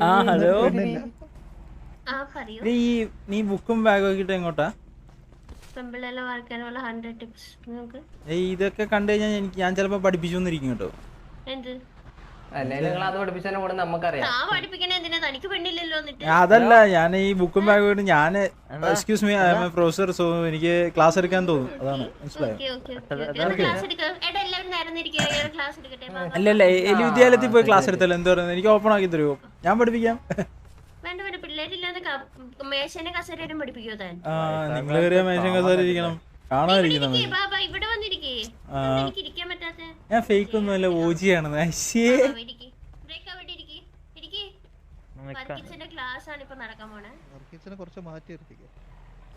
ആ ഹലോ? പറയൂ. നീ നീ ബുക്കും ബാഗും ഒക്കെ ഇട്ട് എങ്ങോട്ടാ ഇതൊക്കെ കണ്ടു കഴിഞ്ഞാൽ എനിക്ക് ഞാൻ ചിലപ്പോ പഠിപ്പിച്ചു കേട്ടോ. അതല്ല ഞാൻ ഈ ബുക്കും ബാഗും ഞാൻ excuse me I am a professor so എനിക്ക് ക്ലാസ് എടുക്കാൻ തോന്നും. അതാണ് മനസ്സിലായോ? ഓക്കെ ഓക്കെ ഓക്കെ ക്ലാസ് എടുക്കുക എടാ എല്ലാവരും നേരം ഇരിക്കുക ക്ലാസ് എടുക്കട്ടെ? വാ, വാ. അല്ല അല്ല എലി വിദ്യാലയത്തിൽ പോയി ക്ലാസ് എടുത്തല്ലോ. എന്താ പറയുന്നത്? എനിക്ക് ഓപ്പൺ ആക്കി തരുമോ ഞാൻ പഠിപ്പിക്കാം. വേണ്ട വേണ്ട. പിള്ളേരില്ലാതെ ക- മേശേനെ കസേരയും പഠിപ്പിക്കോ താൻ? ആ നിങ്ങൾ കയറിയ മേശം കസാര ഇരിക്കണം. കാണാതിരിക്കണം ഇവിടെ വന്നിരിക്കേ ആ. എനിക്ക് ഇരിക്കാൻ പറ്റാത്ത ഞാൻ ഫേക്ക് ഒന്നുമല്ല ഓജിയാണെന്ന് അശ്ശേ ക്ലാസ് ആണ് ഇപ്പൊ നടക്കാൻ പോണേ. കുറച്ച് മാറ്റി നിർത്തിക്കോ.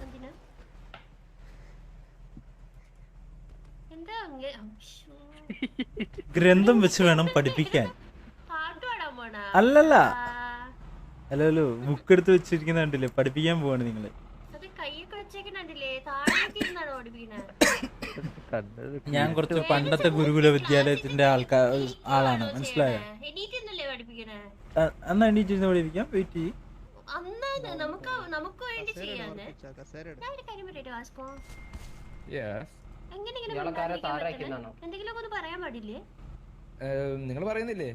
എന്തിനാ? എന്താ അങ്ങ്? ഗ്രന്ഥം വെച്ച് വേണം പഠിപ്പിക്കാൻ. പാട്ട് പാടാൻ പോണാ? അല്ലല്ല. അല്ലല്ലോ ഹലോ ഹലോ ബുക്ക് എടുത്ത് വെച്ചിരിക്കുന്ന കണ്ടില്ലേ? പഠിപ്പിക്കാൻ പോവാണ് നിങ്ങൾ. ഞാൻ കുറച്ച് പണ്ടത്തെ ഗുരുകുല വിദ്യാലയത്തിന്റെ ആൾക്കാർ ആളാണ്. മനസ്സിലായോ? എന്നാ എണീറ്റിരുന്ന് പഠിപ്പിക്കാം. വെയിറ്റ് ചെയ്യും. അന്ന് നമുക്ക് നമുക്ക് വേണ്ടി ചെയ്യാന്ന് വർക്കിച്ച കസേര എടു. ഞാൻ ഒരു കാര്യം പറയട്ടെ വാസ്കോ? എന്തെങ്കിലും ഒന്ന് പറയാൻ പാടില്ലേ? നിങ്ങൾ പറയുന്നില്ലേ?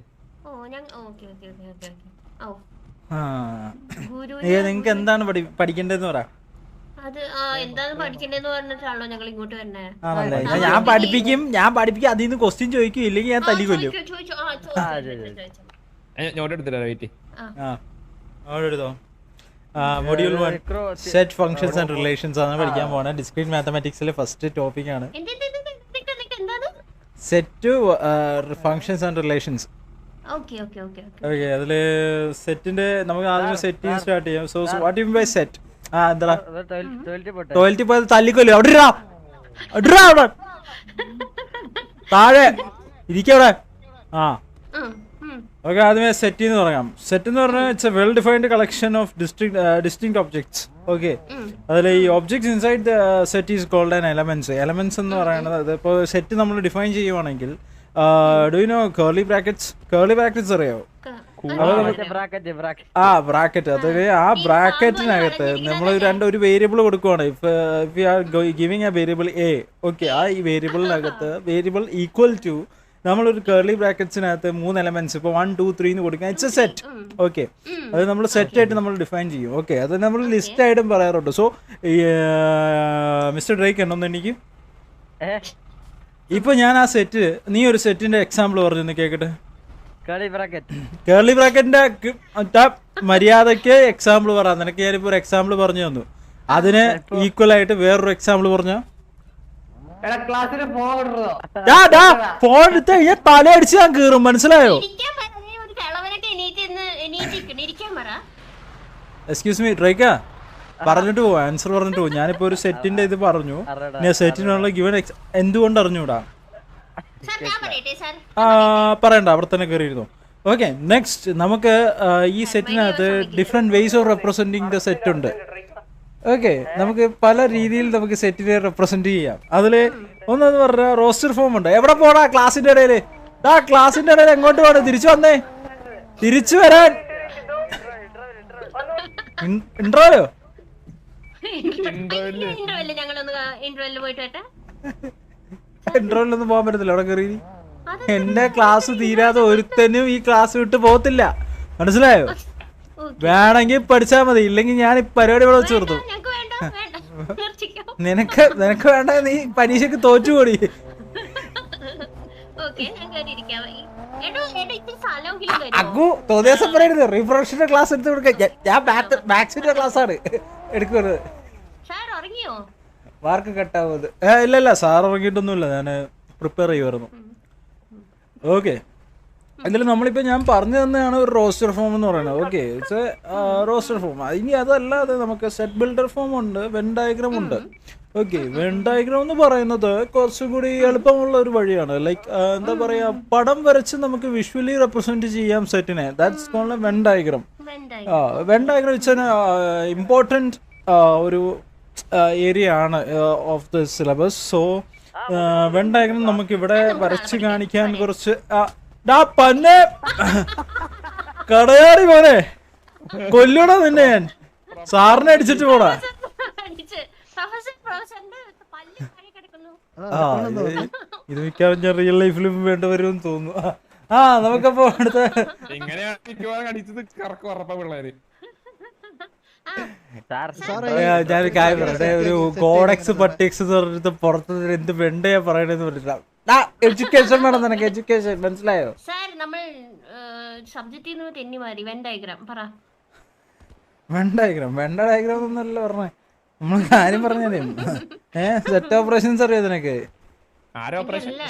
ഓ ഞാൻ okay okay okay okay okay. ഓ ആ. ഗുരു ഏ നിങ്ങക്ക് എന്താണ് പഠി പഠിക്കേണ്ടതെന്ന് പറ. ഞാൻ- ഞാൻ പഠിപ്പിക്കും ഞാൻ പഠിപ്പിക്കും അതിൽ നിന്ന് ക്വസ്റ്റ്യൻ ചോദിക്കും ഇല്ലെങ്കിൽ ഞാൻ തല്ലി കൊല്ലും. ചോദിച്ചോ, ചോദിച്ചോ. ആ, ചോദിച്ചോ, ചോദിച്ചോ, ചോദിച്ചോ. നോട്ട് എടുത്തില്ല വെയിറ്റ് ആ. അവിടെ എടുത്തോ? Module one set functions and relations ആണ് പഠിക്കാൻ പോണേ. ഡിസ്ക്രീറ്റ് മാത്തമാറ്റിക്സിലെ ഫസ്റ്റ് ടോപ്പിക് ആണ്. Set functions and relations okay okay okay okay okay അതിൽ സെറ്റിന്റെ നമുക്ക് ആദ്യം സെറ്റ് സ്റ്റാർട്ട് ചെയ്യാം. So what you by set ആ എന്താ ടോയ്ലറ്റിൽ പോയത് തല്ലിക്കൊല്ലു. അവിടെ ഇടാ. അവിടെ ഇടാ അവിടെ. താഴെ. ഇരിക്കവിടെ ആ. ഓക്കെ ആദ്യമേ സെറ്റ് എന്ന് പറയാം സെറ്റ് എന്ന് പറഞ്ഞാൽ it's a well defined collection of district distinct objects okay. അതിൽ ഈ objects inside the set is called an elements elements എന്ന് പറയുന്നത് അതിപ്പോൾ സെറ്റ് നമ്മൾ ഡിഫൈൻ ചെയ്യുവാണെങ്കിൽ do you know curly brackets curly brackets അറിയാവോ ആ ബ്രാക്കറ്റ് അതിൽ ആ ബ്രാക്കറ്റിനകത്ത് നമ്മൾ രണ്ട് ഒരു വേരിയബിൾ കൊടുക്കുവാണ്. If if you are giving a variable a okay ആ ഈ വേരിയബിളിനകത്ത് വേരിയബിൾ ഈക്വൽ ടു നമ്മളൊരു കേർലി ബ്രാക്കറ്റ്സിനകത്ത് മൂന്ന് എലമെന്റ്സ് ഇപ്പൊ വൺ ടു ത്രീ എന്ന് കൊടുക്കുക ഇറ്റ്സ് എ സെറ്റ് ഓക്കെ അത് നമ്മൾ സെറ്റ് ആയിട്ട് നമ്മൾ ഡിഫൈൻ ചെയ്യും ഓക്കെ അത് നമ്മൾ ലിസ്റ്റ് ആയിട്ടും പറയാറുണ്ട്. സോ മിസ്റ്റർ ഡ്രേക്ക് ഉണ്ടോന്ന് എനിക്ക് ഇപ്പൊ ഞാൻ ആ സെറ്റ് നീ ഒരു സെറ്റിന്റെ എക്സാമ്പിൾ പറഞ്ഞു കേക്കട്ടെ. കേർലി ബ്രാക്കറ്റിന്റെ മര്യാദയ്ക്ക് എക്സാമ്പിൾ പറ. നിനക്ക് ഞാനിപ്പോ ഒരു എക്സാമ്പിൾ പറഞ്ഞു തന്നു. അതിന് ഈക്വൽ ആയിട്ട് വേറൊരു എക്സാമ്പിൾ പറഞ്ഞോ? എടാ ക്ലാസ്സിൽ ഫോൺ എടുത്ത് കഴിഞ്ഞാൽ തല അടിച്ച് ഞാൻ കീറും. മനസ്സിലായോ? എക്സ്ക്യൂസ് മീ ഡ്രൈക്ക പറഞ്ഞിട്ട് പോവാ. ആൻസർ പറഞ്ഞിട്ട് പോവാ. ഞാനിപ്പോ ഒരു സെറ്റിന്റെ ഇത് പറഞ്ഞു. ഞാൻ സെറ്റിനുള്ള ഗിവൻ എന്തുകൊണ്ട് അറിഞ്ഞൂടാ സാർ ഞാൻ പറയട്ടെ സാർ ആ, പറയണ്ട അവിടെ തന്നെ കയറിയിരുന്നു ഓക്കെ നെക്സ്റ്റ് നമുക്ക് ഈ സെറ്റിനകത്ത് different ways of representing the set ഉണ്ട്. ഓക്കെ നമുക്ക് പല രീതിയിൽ നമുക്ക് സെറ്റിനെ റെപ്രസെന്റ് ചെയ്യാം. അതിൽ ഒന്നെന്ന് പറഞ്ഞാൽ റോസ്റ്റർ ഫോം ഉണ്ട്. എവിടെ പോടാ ക്ലാസിന്റെ ഇടയിൽ? ആ ക്ലാസിന്റെ ഇടയിൽ എങ്ങോട്ട് പോണേ? തിരിച്ചു വന്നേ. തിരിച്ചു വരാൻ. ഇൻട്രോയോ ഞങ്ങളൊന്ന് ഇന്റർവെല്ലിൽ പോയിട്ട് വരട്ടെ പോകാൻ പറ്റത്തില്ല. അവിടെ കയറി എന്റെ ക്ലാസ് തീരാതെ ഒരുത്തനും ഈ ക്ലാസ് വിട്ട് പോകത്തില്ല. മനസ്സിലായോ? വേണമെങ്കിൽ പഠിച്ചാ മതി. ഇല്ലെങ്കിൽ ഞാൻ ഈ പരിപാടി ഇവിടെ വെച്ചു നിർത്തും. നിനക്ക് നിനക്ക് വേണ്ട നീ പരീക്ഷക്ക് തരുമോ? അഗു തോന്നിയാസം പറയരുത് റീപ്രൊഡക്ഷന്റെ ക്ലാസ് എടുത്ത് കൊടുക്കാൻ ഞാൻ- ഞാൻ മാത്സിന്റെ ക്ലാസ് ആണ് എടുക്കുന്നത്. മാർക്ക് കട്ടാവുന്നത് ഏ ഇല്ല ഇല്ല സാർ ഇറങ്ങിയിട്ടൊന്നുമില്ല. ഞാൻ പ്രിപ്പയർ ചെയ്യുമായിരുന്നു ഓക്കെ എന്തായാലും നമ്മളിപ്പോൾ ഞാൻ പറഞ്ഞു തന്നെയാണ് ഒരു റോസ്റ്റർ ഫോം എന്ന് പറയുന്നത്. Okay it's a roster form ഇനി അതല്ലാതെ നമുക്ക് സെറ്റ് ബിൽഡർ ഫോം ഉണ്ട് വെൻ ഡയഗ്രാം ഉണ്ട്. ഓക്കെ വെൻ ഡയഗ്രാം എന്ന് പറയുന്നത് കുറച്ചും കൂടി എളുപ്പമുള്ള ഒരു വഴിയാണ്. ലൈക്ക് എന്താ പറയാ പടം വരച്ച് നമുക്ക് വിഷ്വലി റെപ്രസെന്റ് ചെയ്യാം സെറ്റിനെ ദാറ്റ്സ് കോൾഡ് വെൻ ഡയഗ്രാം ആ വെൻ ഡയഗ്രാം ഇറ്റ്സ് ഇമ്പോർട്ടന്റ് ഒരു ഏരിയ ആണ് of the syllabus so Venn diagram നമുക്ക് ഇവിടെ വരച്ച് കാണിക്കാൻ കുറച്ച് ഡാ പന്നെ! കടയാടി മോനെ! കൊല്ലൂടാ നിന്നെ ഞാൻ? സാറിനെ അടിച്ചിട്ട് പോടാ. ആ ഇത്. മിക്കവാറും ഞാൻ റിയൽ ലൈഫിലും വേണ്ട വരുമെന്ന് തോന്നുന്നു. ആ, ആ നമുക്കപ്പോ അടുത്ത ഇങ്ങനെയാണ് മിക്കവാറും അടിച്ചത് കറക്കം ഉറപ്പാ പിള്ളേര്. ഞാനൊരു കാര്യം പറയട്ടെ. ഒരു കോഡെക്സ് പട്ടിക്സ് പറഞ്ഞിട്ട് പുറത്ത് എന്ത് വെണ്ടയാ പറയണെന്ന് പറഞ്ഞില്ല എഡ്യൂക്കേഷൻ വേണം നിനക്ക് എഡ്യൂക്കേഷൻ മനസ്സിലായോ? സാർ നമ്മൾ സബ്ജക്റ്റിൽ നിന്ന് തെന്നി മാറി വെൻ ഡയഗ്രാം പറ. വെൻ ഡയഗ്രാം വെൻ ഡയഗ്രാം ഒന്നല്ല പറഞ്ഞേ. നമ്മൾ കാര്യം പറഞ്ഞേ ഏ സെറ്റ് ഓപ്പറേഷൻസ് അറിയോ നിനക്ക്?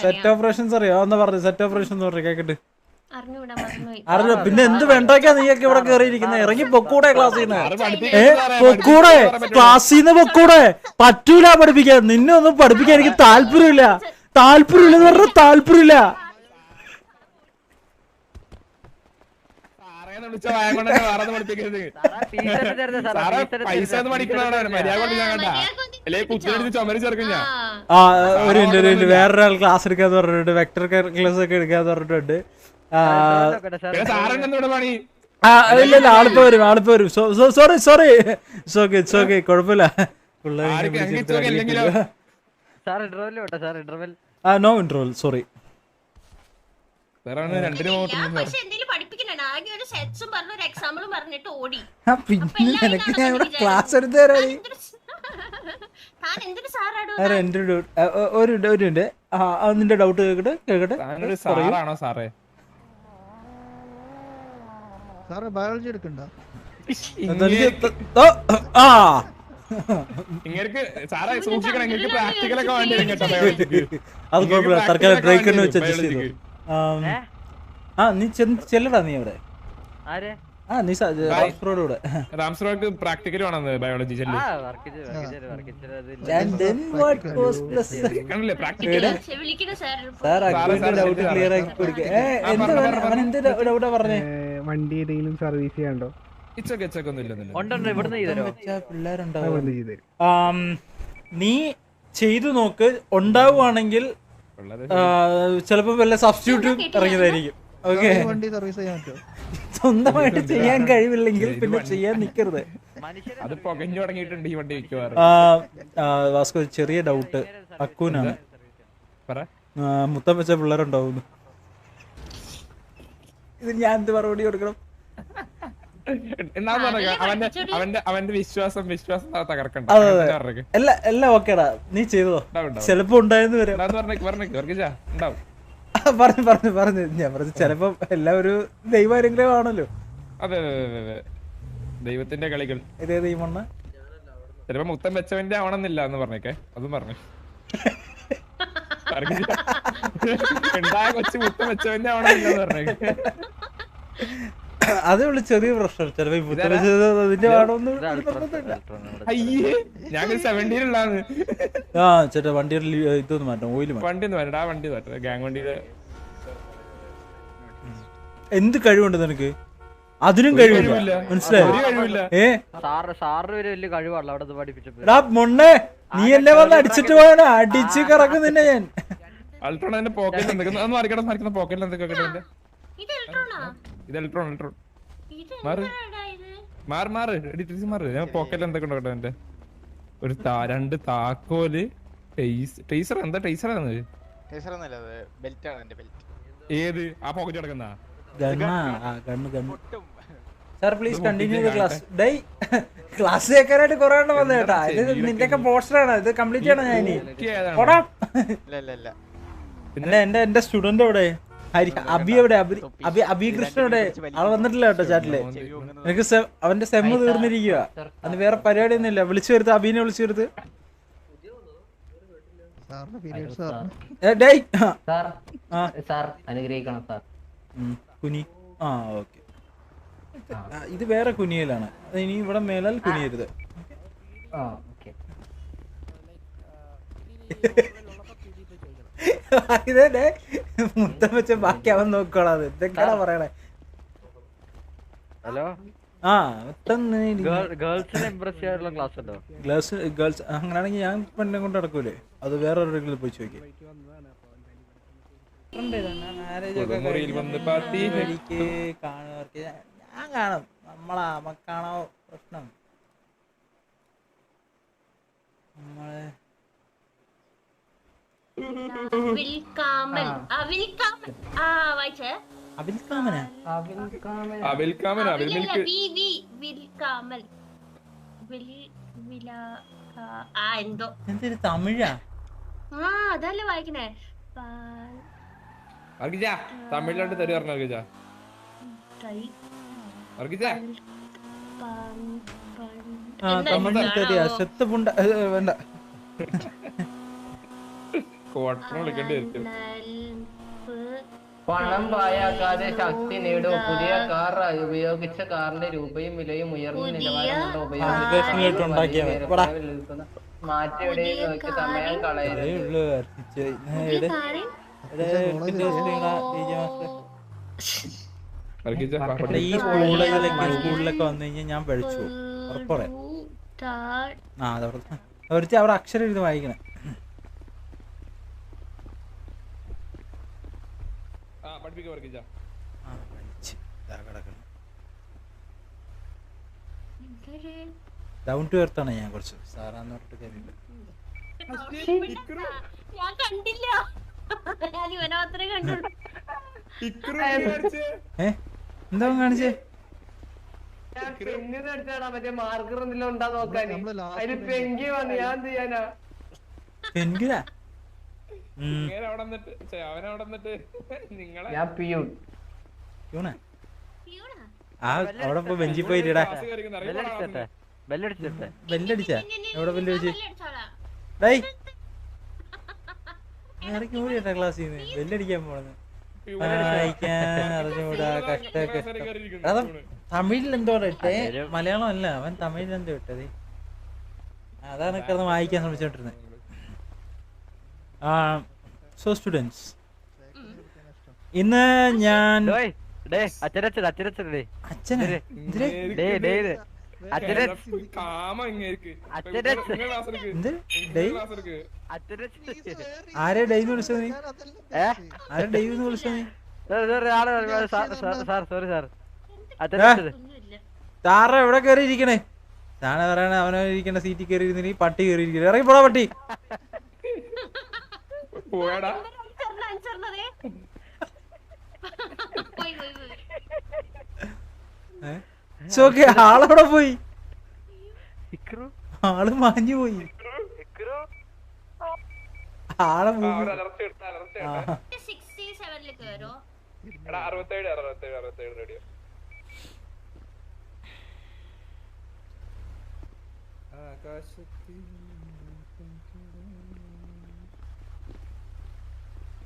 സെറ്റ് ഓപ്പറേഷൻസ് അറിയോ. ഒന്ന് പറഞ്ഞു സെറ്റ് ഓപ്പറേഷൻ എന്ന് പറഞ്ഞു കേക്കട്ട്. അറിഞ്ഞോ. പിന്നെ എന്ത് വെണ്ടയ്ക്കാ നീയൊക്കെ ഇവിടെ കേറിയിരിക്കുന്നത് ഇറങ്ങി പൊക്കൂടെ ക്ലാസ്സിൽ നിന്ന്. ആറ് ഏ പൊക്കൂടെ. ക്ലാസ്സിൽ നിന്ന് പൊക്കൂടെ? പറ്റൂല പഠിപ്പിക്കാൻ. നിന്നെ ഒന്നും പഠിപ്പിക്കാൻ എനിക്ക് താല്പര്യമില്ല. താല്പര്യമില്ല എന്ന് പറഞ്ഞ താല്പര്യമില്ല. വേറൊരാൾ ക്ലാസ് എടുക്കാന്ന് പറഞ്ഞിട്ടുണ്ട്. വെക്ടർ ക്ലാസ് ഒക്കെ എടുക്കാന്ന് പറഞ്ഞിട്ടുണ്ട്. ഇല്ല ഇല്ല ആളിപ്പോ വരും ആളിപ്പോ വരും. Sorry sorry it's okay it's okay കുഴപ്പമില്ല. ആ നോ ഇൻട്രോൽ സോറി പിന്നെ എനിക്ക് ഞാൻ ഇവിടെ ക്ലാസ് എടുത്ത് തരാം ഒരു നിന്റെ ഡൗട്ട് കേക്കട്ടെ കേക്കട്ടെ സാറാണോ സാറേ? സാറേ ബയോളജി എടുക്കണ്ട. ആ തൽക്കാലം ബ്രേക്ക് വെച്ച് അഡ്ജസ്റ്റ് ചെയ്തു. ആ നീ ചെന്ന് ചെല്ലടാ നീ അവിടെ. ആരെ? ആ നീ റോഡ് കൂടെ. റാംസ്റോക്ക് പ്രാക്ടിക്കൽ വേണമെന്ന് ബയോളജി സാർ. ഡൗട്ട് ക്ലിയർ ആക്കി കൊടുക്കുക എന്ത് അവൻ- അവൻ എന്ത് ഡൗട്ടാ പറഞ്ഞേ? വണ്ടി ഏതെങ്കിലും സർവീസ് ചെയ്യാണ്ടോ നീ ചെയ്തു നോക്ക്. ഉണ്ടാവുകയാണെങ്കിൽ ചിലപ്പോ വല്ല സബ്സ്റ്റിറ്റ്യൂട്ട് ഇറങ്ങിയതായിരിക്കും. ഓക്കെ സ്വന്തമായിട്ട് ചെയ്യാൻ കഴിവില്ലെങ്കിൽ പിന്നെ ചെയ്യാൻ നിക്കരുത്. അത് പുകഞ്ഞു തുടങ്ങിയിട്ടുണ്ട് ഈ വണ്ടി വാസ്കോ ചെറിയ ഡൗട്ട് അക്കൂനാണ്. മുത്തം വെച്ച പിള്ളേരുണ്ടാവുന്നു. ഇത് ഞാൻ എന്ത് മറുപടി കൊടുക്കണം? അവന്റെ അവന്റെ അവന്റെ വിശ്വാസം വിശ്വാസം തകർക്കണ്ട. എല്ലാം എല്ലാം ഓക്കേടാ. നീ ചെയ്തോ. ചിലപ്പോ ഉണ്ടായെന്ന് വരാം. പറഞ്ഞു പറഞ്ഞു പറഞ്ഞു ഞാൻ പറഞ്ഞു ചിലപ്പോ എല്ലാം ഒരു ദൈവാനുഗ്രഹമാണല്ലോ അതെ അതെ അതെ ദൈവത്തിന്റെ കളികൾ. ഇതേ ചിലപ്പോ മുത്തം വെച്ചവന്റെ ആവണമെന്നില്ല എന്ന് പറഞ്ഞേക്കെ. അതും പറഞ്ഞു. ഉണ്ടായ കൊച്ചു മുട്ട വെച്ചവന്റെ ആവണമെന്നില്ല പറഞ്ഞു. ഉള്ളു ചെറിയ പ്രശ്നം. ചിലപ്പോ ആ ചേട്ടാ വണ്ടിയുടെ ഇതൊന്ന് മാറ്റാം ഓയിൽ മാറ്റാം വണ്ടി ഒന്ന് ആ വണ്ടി വരട്ടെ ഗാങ് വണ്ടിയുടെ എന്ത് കഴിവുണ്ട് നിനക്ക്? അതിനും കഴിവില്ല. മനസ്സിലായോ? ഒരു കഴിവില്ല ഏ? മൊണ്ണേ നീ എന്നെ വന്ന് അടിച്ചിട്ട് പോയാണ് അടിച്ച് കറക്കും നിന്നെ ഞാൻ. അൾട്രോൺ അതിന്റെ പോക്കറ്റിൽ എന്തൊക്കെ ഒന്ന് മറിക്കണം മറിക്കുന്ന പോക്കറ്റിൽ എന്തൊക്കെ ഇത് ഇലക്ട്രോണാ ഇത് ഇലക്ട്രോൺ ഇലക്ട്രോൺ മാറ്. മാറ് മാറ്. എഡിറ്റേഴ്സ് മാറ്. ഞാൻ പോക്കറ്റിൽ എന്തൊക്കെ ഉണ്ടോ എന്റെ ഒരു താ- രണ്ട് താക്കോൽ ടേസർ എന്താ? അത് ബെൽറ്റ് ആണ് എന്റെ ബെൽറ്റ് ഏത്? ആ പോക്കറ്റ് കിടക്കുന്ന? Sir please continue the class dye class കേൾക്കാനായിട്ട് കുറെ എണ്ണം വന്നു ഇത് നിന്റെയൊക്കെ പോസ്റ്ററാണ് ഇത് കംപ്ലീറ്റ് ചെയ്യണം ഞാൻ ഇനി ഇല്ല ഇല്ല. എന്റെ എന്റെ എന്റെ സ്റ്റുഡന്റ് എവിടെ? ഹരി അബി എവിടെ? അബി അബി കൃഷ്ണ കൃഷ്ണൻ എവിടെ? ആൾ വന്നിട്ടില്ല കേട്ടോ ചാറ്റിൽ എനിക്ക് അവന്റെ സെമ്മ് തീർന്നിരിക്കുക അന്ന് വേറെ പരിപാടി ഒന്നുമില്ല വിളിച്ചു വരുത്ത് അബീനെ വിളിച്ചു വരുത്ത്. സാറിന്റെ പീരിയഡ്സ് സാറിന്. ഏ, ഡേയ്. സാർ ആ. സാർ അനുഗ്രഹിക്കണം സാർ. കുനി. ആ ഓക്കെ. ഇത് വേറെ കുനിയലാണ്. ഇനി ഇവിടെ മേലാൽ കുനിയരുത്. ആ ഓക്കെ. ഇതേ മുത്തം വെച്ച് ബാക്കി അവൻ നോക്കോളാം അത്. പറയണേ? ഹലോ? ആ മുത്തം ഗേൾസിനെ ഇംപ്രസ് ചെയ്യാനുള്ള ക്ലാസ് ഉണ്ടോ? ഗേൾസ് ഗേൾസ് അങ്ങനെയാണെങ്കിൽ ഞാൻ പെണ്ണെ കൊണ്ട് നടക്കൂലേ? അത് വേറെ എവിടെയെങ്കിലും പോയി ചോദിക്കും. കാണുന്നവർക്ക് ഞാൻ- ഞാൻ കാണും. നമ്മളാ നമ്മക്കാണോ പ്രശ്നം? നമ്മളെ വിൽക്കാമൽ ആ. ആ വായിച്ചേ. അബിൽക്കാമനാ അവിൽക്കാമൻ അവിൽ മിൽക്ക്. വി വി വിൽക്കാമൽ. വിൽ വില ആ എന്തോ. എന്തൊരു തമിഴാ? ആ അതല്ലേ വായിക്കണേ. അർഗിജ തമിഴിലോട്ട് തെറി പറഞ്ഞു അർഗിജ അർഗിജ ആ തമിഴിൽ? സെത്ത് പുണ്ട വേണ്ട. ക്വാർട്ടർ വിളിക്കേണ്ടി വരും. പണം പായാക്കാതെ ശക്തി നേടും. പുതിയ കാർ ഉപയോഗിച്ച കാറിന്റെ രൂപയും വിലയും ഉയർന്ന നിലവാരമുള്ള. മാറ്റിയുടെ നോക്കി സമയം കളയരുത്. ഈ സ്കൂളിലൊക്കെ വന്നു കഴിഞ്ഞാൽ ഞാൻ പഠിച്ചു. ഉറപ്പറേ ആ അതവിടെ. അവിടെ അക്ഷരം എഴുതി വായിക്കണേ. പഠിപ്പിക്കും കിടക്കണം ഡൗൺ ടു എർത്താണ് ഞാൻ കുറച്ച്. സാറാന്ന് പറഞ്ഞിട്ട് കാര്യമില്ല ഞാൻ കണ്ടില്ല ഞാൻ ഇവനെ മാത്രമേ കണ്ടുള്ളൂ ഏ? എന്താ കാണിച്ചേ? പെണ്ണിന് അടിച്ചാടാ മറ്റേ മാർക്കർ എന്തെങ്കിലും ഉണ്ടാ last അതിന് പെങ്കി വന്ന് ഞാൻ ചെയ്യാനാ? പെൻഗുലാ അവിടെ പോയിട്ടാ ബെല്ലടിച്ചിട്ടെ ബെല്ലടിച്ചാ എവിടെ ഓടിയാ ക്ലാസ്സിൽ നിന്ന്. ബെല്ലടിക്കാൻ പോണെന്ന് അറിഞ്ഞൂടാ. അതാ തമിഴിൽ എന്തോ ഇട്ടേ? മലയാളം അല്ല അവൻ തമിഴിൽ എന്തോ ഇട്ടത്. അതാണ് കിടന്ന് വായിക്കാൻ ശ്രമിച്ചോണ്ടിരുന്നത് സോ സ്റ്റുഡൻസ് ഇന്ന് ഞാൻ ആരെ ഡെയ്ന്ന് വിളിച്ചത് നീ? ആരെ ഡെയ്ന്ന് വിളിച്ചത് നീ. താറ എവിടെ കയറി ഇരിക്കണേ താന പറയണ അവനോ ഇരിക്കണ സീറ്റിൽ കയറി ഇരുന്നിനി പട്ടി കയറി ഇരിക്കണേ ഇറങ്ങി പോടാ പട്ടി. പോയടാ. ആളവിടെ പോയി? ഇക്രു ആൾ മാഞ്ഞു പോയി. ആളെ ആ, മൂന്ന്. ഒരു അലർച്ച എടുത്ത അലർച്ച ആ. എടുത്ത 67 ൽ കേറോ? എടാ അറുപത്തേഴ് അറുപത്തേഴ് അറുപത്തേഴ് റേഡിയോ.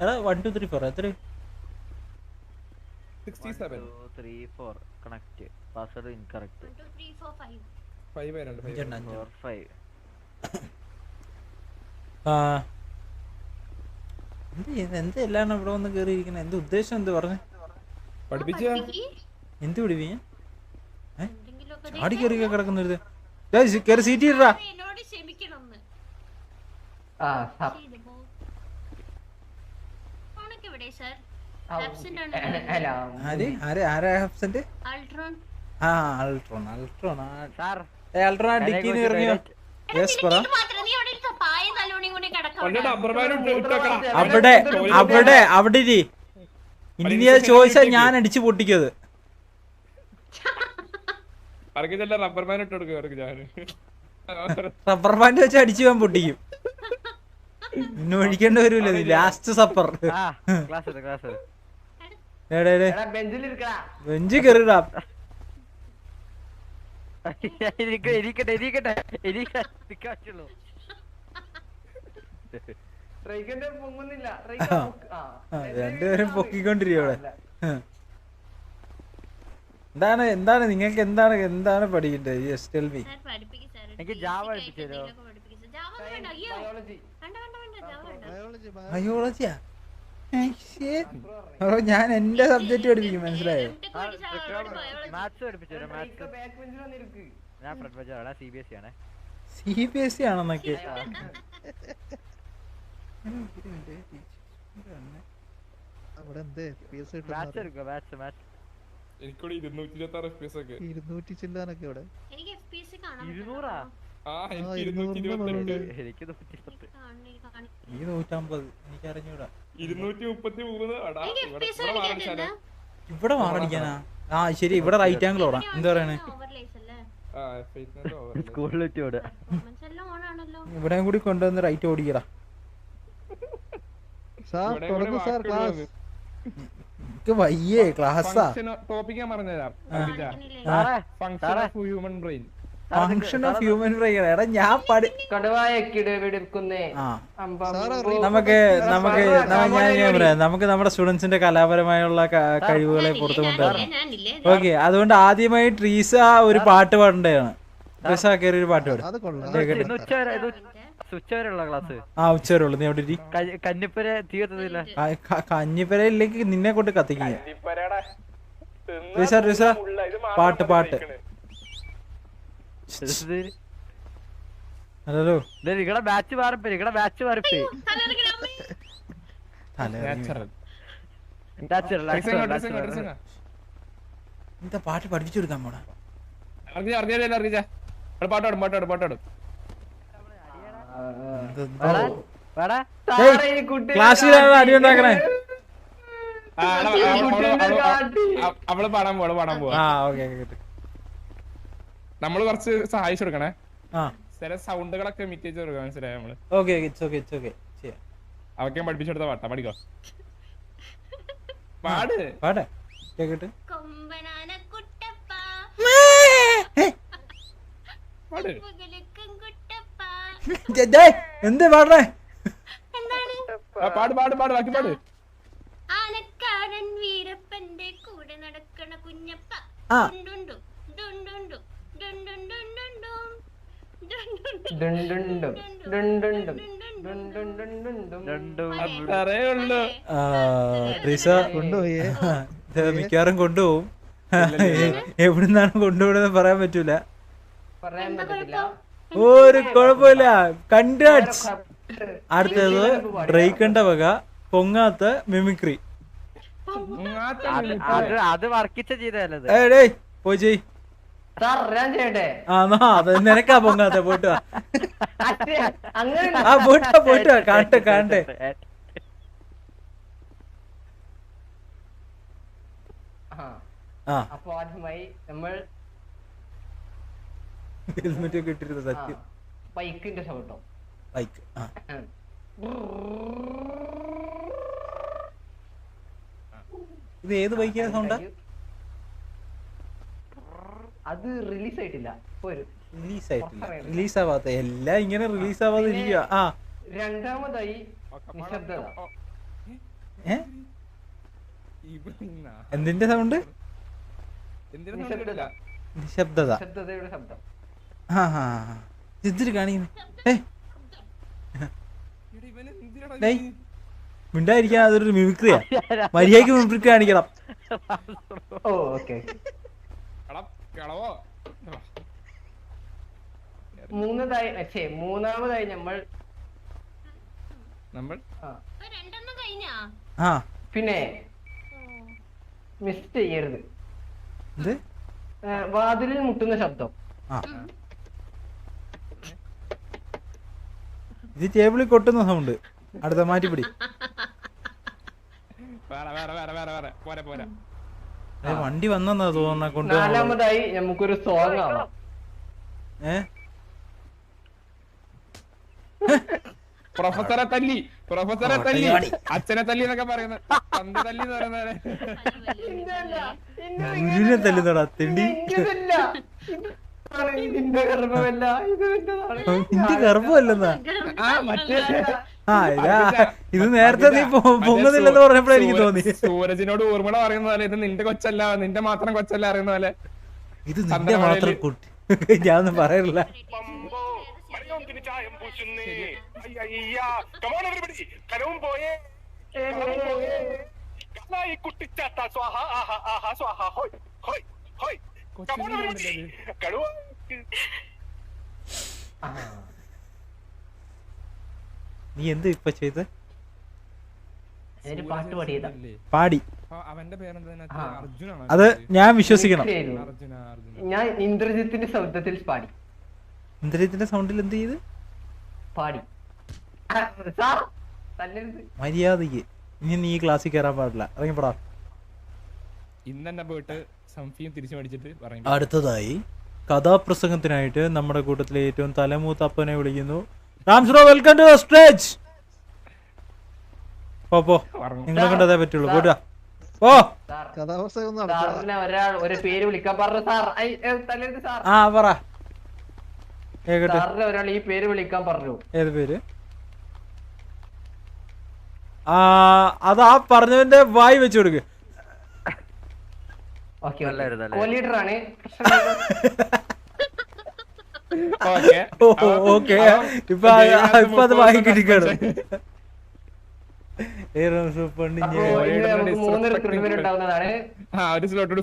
എടാ വൺ ടു ത്രീ ഫോർ എത്ര കണക്ട് പാസ്വേഡ് ഇൻകറക്റ്റ് 1, 2, 3, 4, 5. ഫൈവ് ആയിട്ടുണ്ട് ഫൈവ് അഞ്ചെണ്ണം അഞ്ചെണ്ണം. ഫോർ ഫൈവ് ആ. എന്ത് എല്ലാം ഇവിടെ വന്ന് കേറിയിരിക്കുന്നത് എന്ത് ഉദ്ദേശം എന്ത് പറഞ്ഞു? പഠിപ്പിച്ച പഠിപ്പിക്ക്. എന്ത് എന്തെങ്കിലുമൊക്കെ ചാടി കയറി കിടക്കുന്നൊരു കയറി സീറ്റ് ഇട്ട് അവിടെ അവിടെ അവിടെ ഇനി നീ അത് ചോദിച്ചാൽ ഞാൻ അടിച്ചു പൊട്ടിക്കത്. റബ്ബർമാൻ റബ്ബർ ബാൻ ഇട്ട് കൊടുക്കുക അവർക്ക് ഞാൻ. റബ്ബർ ബാൻഡ് വെച്ച് അടിച്ചു പോകാൻ പൊട്ടിക്കും. ഒഴിക്കേണ്ടി വരൂല ലാസ്റ്റ് സപ്പർ ബെഞ്ച് കയറിടാ. ഇരിക്കട്ടെ ഇരിക്കട്ടെ ഇരിക്കട്ടെ രണ്ടുപേരും പൊക്കിക്കൊണ്ടിരിക്കും അവിടെ എന്താണ് എന്താണ് നിങ്ങൾക്ക് എന്താണ് എന്താണ് പഠിക്കേണ്ടത്? എനിക്ക് ജാവ പഠിപ്പിച്ചു ബയോളജിയാ ഓ ഞാൻ എന്റെ സബ്ജക്ട് പഠിപ്പിക്കും മനസ്സിലായോ? സി ബി എസ് ഇ ആണെന്നൊക്കെ. ഇരുന്നൂറ്റി ചില്ലാനൊക്കെ ഇവിടെ കാണാൻ ഇരുന്നൂറാ? ഈ നൂറ്റമ്പത് എനിക്ക് അറിഞ്ഞൂടാ ഇരുന്നൂറ്റി മുപ്പത്തി മൂന്ന് ഇവിടെ? മാറടിക്കാനാ ആ ശരി ഇവിടെ റൈറ്റ് ആംഗിൾ ഓടാ. എന്താ പറയണേ? ഇവിടെ കൂടി കൊണ്ടുവന്ന് റൈറ്റ് ഓടിക്കടാ. വയ്യേ ക്ലാസ്സാ ടോപ്പിക് ഞാൻ പറഞ്ഞുതരാം. Function of human brain function of human brain എടാ ഞാൻ പഠി നമുക്ക് നമുക്ക് നമ്മ- ഞാൻ പറയാം. നമുക്ക് നമ്മുടെ സ്റ്റുഡൻസിന്റെ കലാപരമായുള്ള കഴിവുകളെ പുറത്തു കൊണ്ടുവരണം? ഓക്കെ അതുകൊണ്ട് ആദ്യമായി ട്രീസ ഒരു പാട്ട് പാടേണ്ടതാണ്. ട്രീസ കയറി ഒരു പാട്ട് പാടും. ആ ഉച്ചവരുള്ളൂ നീ അവിടെ. കന്നിപ്പര തീ കന്നിപ്പര ഇല്ലെങ്കിൽ നിന്നെ കൊണ്ട് കത്തിക്കുക ട്രീസ ട്രീസ. പാട്ട് പാട്ട്. ഹലോ. നിങ്ങളെ ബാച്ച് മാറിപ്പോ നിങ്ങളെ ബാച്ച് മാറിപ്പോ എന്താ പാട്ട് പഠിപ്പിച്ചു കൊടുക്കാൻ പോണ? പാട്ടോടും പാട്ടോടും പാട്ടോടും സാറേ, ഈ കുട്ടി. ക്ലാസ്സിലാണ് അടി ഉണ്ടാക്കണേ. ആ, അവൾ പാടാൻ പോവാ പാടാൻ പോവാ. ആ ഓക്കെ നമ്മൾ കുറച്ച് സഹായിച്ചു കൊടുക്കണേ. ആ. ചില സൗണ്ടുകളൊക്കെ മിറ്റ് ചെയ്ത് കൊടുക്കാം മനസ്സിലായോ നമ്മൾ? Okay it's okay it's okay ചെയ്യാം അവക്കെ പഠിപ്പിച്ചു കൊടുത്ത പാട്ടാ പഠിക്കോ? പാട്. പാട. കേക്കട്ട്? കൊമ്പനാന കുട്ടപ്പ പാട്. മുകലക്കും കുട്ടപ്പ. എന്ത് പാടേ എന്താണ്? ആ, പാട് പാട് പാട് ബാക്കി പാട്. ആനക്കാരൻ വീരപ്പന്റെ കൂടെ നടക്കണ കുഞ്ഞപ്പ. മിക്കവാറും കൊണ്ടുപോകും. എവിടുന്നാണ് കൊണ്ടുപോകണെന്ന് പറയാൻ പറ്റൂല. ഒരു കുഴപ്പമില്ല. കൺഗ്രാറ്റ്സ് അടുത്തത് ഡ്രൈക്കണ്ട വക. പൊങ്ങാത്ത മിമിക്രി. അത് വർക്കിച്ച ചെയ്തല്ലേ പോയി ചെയ് നിനക്കാ പൊങ്ങാത്ത അങ്ങനെ ആ കാണട്ടെ ആ, ആ. അപ്പൊ ആദ്യമായി നമ്മൾ ഹെൽമെറ്റ് ഒക്കെ ഇട്ടിരുന്ന സത്യം. ബൈക്കിന്റെ ശബ്ദം. ബൈക്ക് ഇത് ഏത് ബൈക്കിന്റെ സൗണ്ടാ? അത് റിലീസ് ആയിട്ടില്ല പോരും. റിലീസ് ആയിട്ടില്ല റിലീസ് ആവാത്ത എല്ലാം ഇങ്ങനെ റിലീസ് ആവാതെ ഇരിക്കുക ആ. രണ്ടാമതായി നിശബ്ദത. എന്തിന്റെ സൗണ്ട് നിശബ്ദത. ഇതിരി കാണിക്കുന്നേ. മിണ്ടായിരിക്കാൻ അതൊരു മിമിക്രിയാ. മര്യാദയ്ക്ക് മിമിക്രി കാണിക്കണം. ഓ ഓക്കെ. കളവോ? മൂന്നതായി പക്ഷേ മൂന്നാമതായി നമ്മൾ നമ്മൾ? ആ, ഇപ്പൊ കഴിഞ്ഞാ? ആ. പിന്നെ മിസ് ചെയ്യരുത്. വാതിലിൽ മുട്ടുന്ന ശബ്ദം. ആ. ഇത് ടേബിളിൽ കൊട്ടുന്ന സൗണ്ട്. അടുത്ത മാറ്റിപ്പിടി. വേറെ വേറെ വേറെ വേറെ വേറെ. പോരാ പോരാ. വണ്ടി വന്നെന്നാ തോന്നണ കൊണ്ടുപോകാൻ നാലാമതായി നമുക്കൊരു സോങ് ആവാം. ഏ? പ്രൊഫസറെ തല്ലി പ്രൊഫസറെ തല്ലി അച്ഛനെ തല്ലി എന്നൊക്കെ പറയുന്നത്. തന്തി തല്ലി എന്ന് പറയുന്നത് തല്ലി തല്ലുന്നടാ തിണ്ടി. ഇതിന്റെ ഗർഭമല്ലെന്നാ. ആ മറ്റേ ആ ഇതാ ഇത് നേരത്തെ നീ പൊങ്ങുന്നില്ലെന്ന് പറഞ്ഞപ്പോഴാ എനിക്ക് തോന്നി സൂരജിനോട് ഊർമിള പറയുന്ന പോലെ ഇത് നിന്റെ കൊച്ചല്ല നിന്റെ മാത്രം കൊച്ചല്ല അറിയുന്ന പോലെ. ഇത് നിന്റെ മാത്രം കുട്ടി. ഞാനൊന്നും പറയില്ല ആ. സ്വാഹ ആഹാ ആഹാ സ്വാഹ. ഹോയ് ഹോയ് ഹോയ്. പാടി അപ്പൊ എന്ത് ഇപ്പൊ ചെയ്ത്? പാടി. അത് ഞാൻ വിശ്വസിക്കണം. ഞാൻ ഇന്ദ്രജിത്തിന്റെ ശബ്ദത്തിൽ പാടി. ഇന്ദ്രജിത്തിന്റെ സൗണ്ടിൽ എന്ത് ചെയ്ത്? പാടി. മര്യാദയ്ക്ക് ഇനി നീ ക്ലാസ്സിൽ കയറാൻ പാടില്ല. ഇറങ്ങിപ്പെടാ. ഇന്നെ പോയിട്ട് സംഫിയും തിരിച്ചു മേടിച്ചിട്ട് പറയും. അടുത്തതായി കഥാപ്രസംഗത്തിനായിട്ട് നമ്മുടെ കൂട്ടത്തിലെ ഏറ്റവും തലമൂത്ത അപ്പനെ വിളിക്കുന്നു. രാംസ്രോ വെൽക്കം ടു സ്റ്റേജ് പോ പോ. നിങ്ങളെ കണ്ടതേ പറ്റുള്ളൂ. പോട്ടാ ഓ കഥാപ്രസംഗം ഒന്നും ഒരാൾ ഒരു പേര് വിളിക്കാൻ പറഞ്ഞു സാർ. ഐ, ഏ, ആ പറ. ഒരാൾ ഈ പേര് വിളിക്കാൻ പറഞ്ഞു. ഏത് പേര്? ആ അത് ആ പറഞ്ഞവന്റെ വായി വെച്ചു കൊടുക്ക്.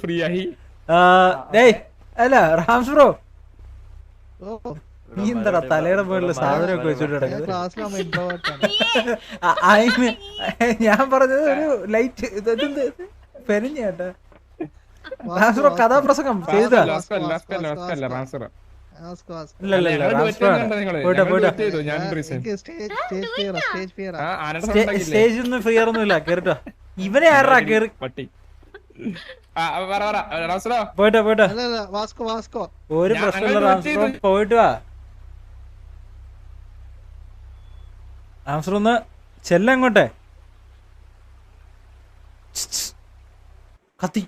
ഫ്രീ ആയി. അല്ല റാംസ് ബ്രോ. നീ എന്താടാ തലയുടെ മുകളിൽ സാധനമൊക്കെ വെച്ചിട്ട് ഞാൻ പറഞ്ഞത് ഒരു ലൈറ്റ് പെരിഞ്ഞേട്ടാ ബ്രോ കഥാപ്രസംഗം ചെയ്താ ഫിയർ സ്റ്റേജിൽ നിന്ന് ഫ്രീയർ ഒന്നുമില്ല കേറിട്ടോ ഇവനെ ആരാ കേറി പട്ടി റാംസറോ പോയിട്ടോ പോയിട്ടോ ഒരു പ്രശ്നമില്ല അങ്ങനെ റാംസ് ബ്രോ ചെയ്തു. പോയിട്ട് വാ റാംസറോ ഒന്ന് ചെല്ലങ്ങോട്ടെ കത്തി